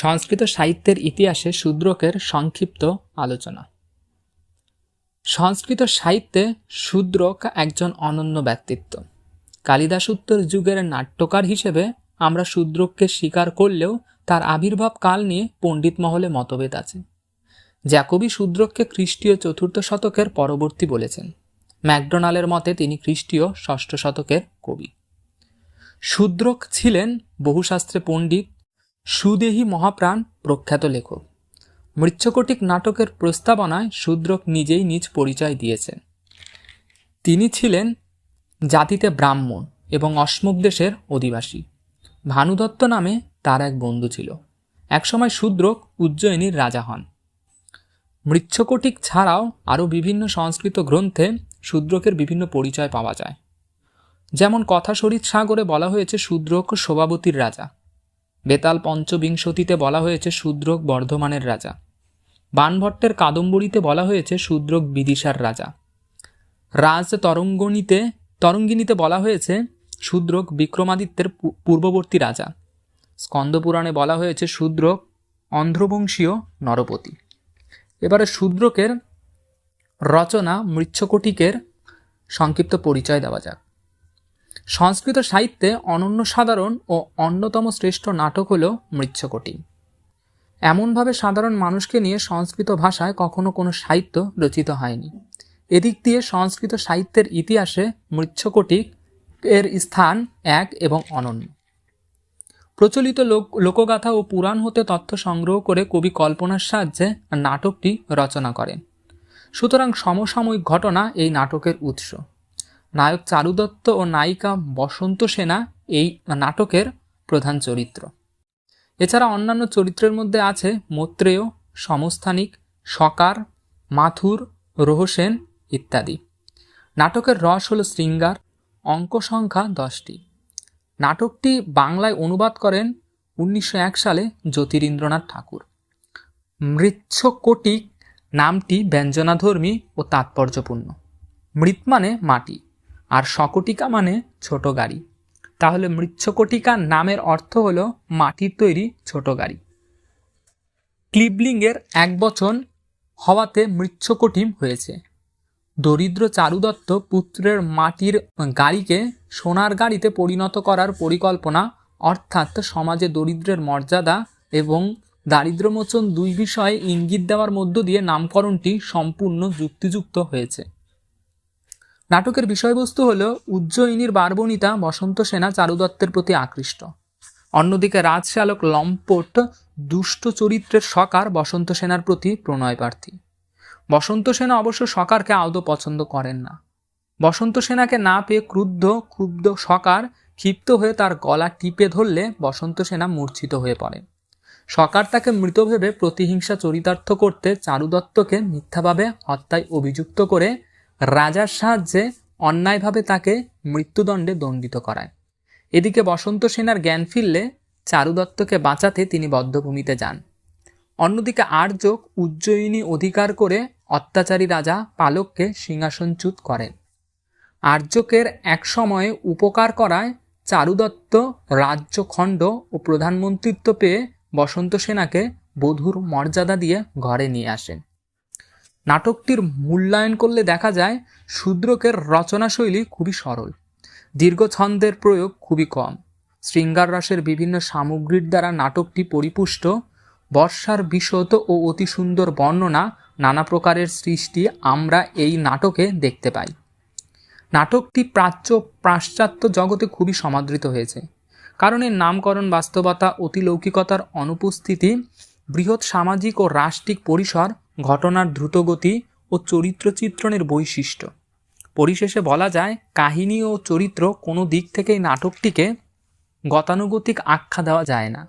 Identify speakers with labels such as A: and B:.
A: সংস্কৃত সাহিত্যের ইতিহাসে শূদ্রকের সংক্ষিপ্ত আলোচনা। সংস্কৃত সাহিত্যে শূদ্রক একজন অনন্য ব্যক্তিত্ব। কালিদাসোত্তর যুগের নাট্যকার হিসেবে আমরা শূদ্রককে স্বীকার করলেও তার আবির্ভাব কাল নিয়ে পণ্ডিত মহলে মতভেদ আছে। জ্যাকবি শূদ্রককে খ্রিস্টীয় চতুর্থ শতকের পরবর্তী বলেছেন। ম্যাকডোনালের মতে তিনি খ্রিস্টীয় ষষ্ঠ শতকের কবি। শূদ্রক ছিলেন বহুশাস্ত্রে পণ্ডিত সুদেহী মহাপ্রাণ প্রখ্যাত লেখক। মৃচ্ছকটিক নাটকের প্রস্তাবনায় শূদ্রক নিজেই নিজ পরিচয় দিয়েছেন। তিনি ছিলেন জাতিতে ব্রাহ্মণ এবং অশ্মক দেশের অধিবাসী। ভানুদত্ত নামে তার এক বন্ধু ছিল। একসময় শূদ্রক উজ্জয়িনীর রাজা হন। মৃচ্ছকটিক ছাড়াও আরও বিভিন্ন সংস্কৃত গ্রন্থে শূদ্রকের বিভিন্ন পরিচয় পাওয়া যায়। যেমন কথাশরীর সাগরে বলা হয়েছে, শূদ্রক শোভাবতীর রাজা। বেতাল পঞ্চবিংশতিতে বলা হয়েছে শূদ্রক বর্ধমানের রাজা। বানভট্টের কাদম্বরীতে বলা হয়েছে শূদ্রক বিদিশার রাজা। রাজ তরঙ্গিনীতে তরঙ্গিনীতে বলা হয়েছে শূদ্রক বিক্রমাদিত্যের পূর্ববর্তী রাজা। স্কন্দপুরাণে বলা হয়েছে শূদ্রক অন্ধ্রবংশীয় নরপতি। এবারে শূদ্রকের রচনা মৃচ্ছকটিকের সংক্ষিপ্ত পরিচয় দেওয়া যাক। সংস্কৃত সাহিত্যে অনন্য সাধারণ ও অন্যতম শ্রেষ্ঠ নাটক হল মৃচ্ছকটি। এমনভাবে সাধারণ মানুষকে নিয়ে সংস্কৃত ভাষায় কখনো কোনো সাহিত্য রচিত হয়নি। এদিক দিয়ে সংস্কৃত সাহিত্যের ইতিহাসে মৃচ্ছকটিক এর স্থান এক এবং অনন্য। প্রচলিত লোক, লোকগাথা ও পুরাণ হতে তথ্য সংগ্রহ করে কবি কল্পনার সাহায্যে নাটকটি রচনা করেন। সুতরাং সমসাময়িক ঘটনা এই নাটকের উৎস। নায়ক চারু দত্ত ও নায়িকা বসন্ত সেনা এই নাটকের প্রধান চরিত্র। এছাড়া অন্যান্য চরিত্রের মধ্যে আছে মৈত্রেয়, সমস্থানিক, সকার, মাথুর, রোহসেন ইত্যাদি। নাটকের রস হল শৃঙ্গার, অঙ্ক সংখ্যা দশটি। নাটকটি বাংলায় অনুবাদ করেন উনিশশো এক সালে জ্যোতিরিন্দ্রনাথ ঠাকুর। মৃচ্ছকটিক নামটি ব্যঞ্জনাধর্মী ও তাৎপর্যপূর্ণ। মৃৎ মানে মাটি। আর শকটিকা মানে ছোট গাড়ি। তাহলে মৃচ্ছকটিকা নামের অর্থ হল মাটির তৈরি ছোট গাড়ি। ক্লিবলিঙ্গের এক বচন হওয়াতে মৃচ্ছকটিম হয়েছে। দরিদ্র চারুদত্ত পুত্রের মাটির গাড়িকে সোনার গাড়িতে পরিণত করার পরিকল্পনা, অর্থাৎ সমাজে দরিদ্রের মর্যাদা এবং দারিদ্র্যমোচন দুই বিষয়ে ইঙ্গিত দেওয়ার মধ্য দিয়ে নামকরণটি সম্পূর্ণ যুক্তিযুক্ত হয়েছে। নাটকের বিষয়বস্তু হল, উজ্জয়িনীর বারবনিতা বসন্ত সেনা চারুদত্তের প্রতি আকৃষ্ট। অন্যদিকে রাজশালক লম্পট, দুষ্ট চরিত্রের সকার বসন্ত সেনার প্রতি প্রণয় প্রার্থী বসন্ত সেনা অবশ্য সকারকে আদৌ পছন্দ করেন না। বসন্ত সেনাকে না পেয়ে ক্রুদ্ধ, ক্ষুব্ধ সকার ক্ষিপ্ত হয়ে তার গলা টিপে ধরলে বসন্ত সেনা মূর্ছিত হয়ে পড়ে। সকার তাকে মৃত ভেবে প্রতিহিংসা চরিতার্থ করতে চারুদত্তকে মিথ্যাভাবে হত্যায় অভিযুক্ত করে রাজার সাহায্যে অন্যায়ভাবে তাকে মৃত্যুদণ্ডে দণ্ডিত করায়। এদিকে বসন্ত সেনার জ্ঞান ফিরলে চারুদত্তকে বাঁচাতে তিনি বদ্ধভূমিতে যান। অন্যদিকে আর্যক উজ্জয়িনী অধিকার করে অত্যাচারী রাজা পালককে সিংহাসনচ্যুত করেন। আর্যকের এক সময়ে উপকার করায় চারুদত্ত রাজ্যখণ্ড ও প্রধানমন্ত্রিত্ব পেয়ে বসন্ত সেনাকে বধূর মর্যাদা দিয়ে ঘরে নিয়ে আসেন। নাটকটির মূল্যায়ন করলে দেখা যায় শূদ্রকের রচনাশৈলী খুবই সরল। দীর্ঘ ছন্দের প্রয়োগ খুবই কম। শৃঙ্গার রসের বিভিন্ন সামগ্রীর দ্বারা নাটকটি পরিপুষ্ট, বর্ষার বিশদ ও অতি সুন্দর বর্ণনা, নানা প্রকারের সৃষ্টি আমরা এই নাটকে দেখতে পাই। নাটকটি প্রাচ্য পাশ্চাত্য জগতে খুবই সমাদৃত হয়েছে। কারণ এর নামকরণ বাস্তবতা অতিলৌকিকতার অনুপস্থিতি বৃহৎ সামাজিক ও রাষ্ট্রিক পরিসর, ঘটনার দ্রুতগতি ও চরিত্র চিত্রণের বৈশিষ্ট্য। পরিশেষে বলা যায়, কাহিনী ও চরিত্র কোনো দিক থেকেই নাটকটিকে গতানুগতিক আখ্যা দেওয়া যায় না।